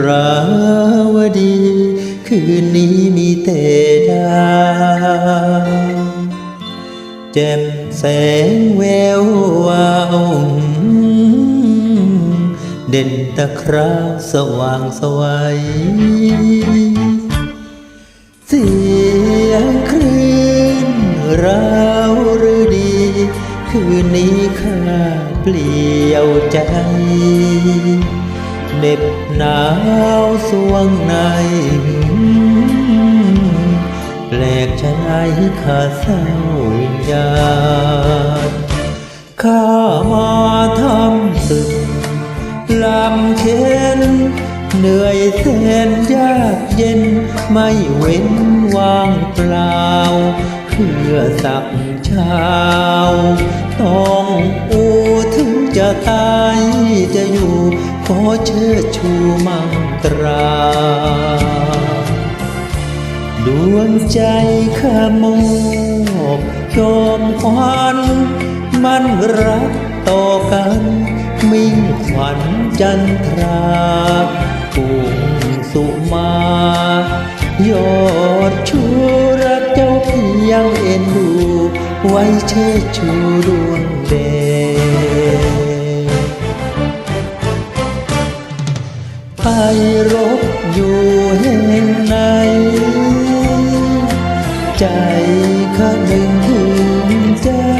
ราวดี คืนนี้มีเตดาแจ่มแสงแวววาวเด่นตะคราสว่างสวัยเสียงคลื่นราวรือดี คืนนี้ข้าเปลี่ยวใจ เหน็บหนาวสวงใน แปลกชะไหนข้าเศร้าวิญญาณข้ามาทำศึกลำเค็นเหนื่อยแสนยากเย็นไม่เว้นว่างเปล่า เพื่อสักเช้า ต้องอูถึงจะตายจะอยู่ อเชิดชูมังตราดวงใจข้ามอบยอมควันมันรักต่อกัน มิ่งขวัญจันทราปุ่งสุมา ยอดชูรักเจ้าเพียงเอ็นดู ไว้เชิดชูดวงเดช รบอยู่แห่งไหน ใจข้านึงถึงเจ้า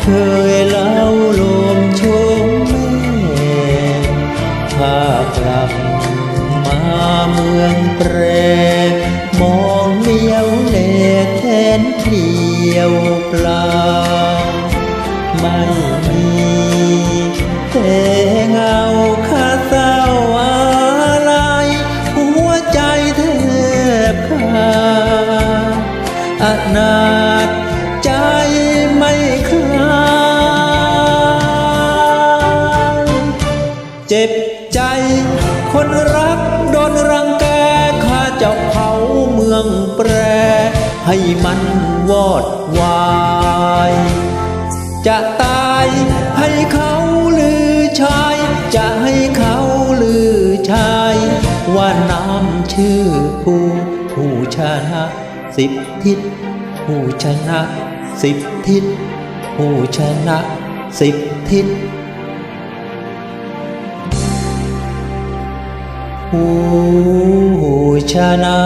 เคยเล่าลมชมแม่พากลับมาเมืองแปร มองเมียวแหลกแทนเปลี่ยวเปล่า ไม่มีแต่เงา อนาถใจไม่คลายเจ็บใจคนรักโดนรังแกข้าเจ้าเผาเมืองแปร ให้มันวอดวาย จะตายให้เขาลือชาย จะให้เขาลือชาย ว่าน้ำชื่อผู้ผู้ชนะ สิบทิศผู้ชนะสิบทิศผู้ชนะสิบทิศผู้ชนะ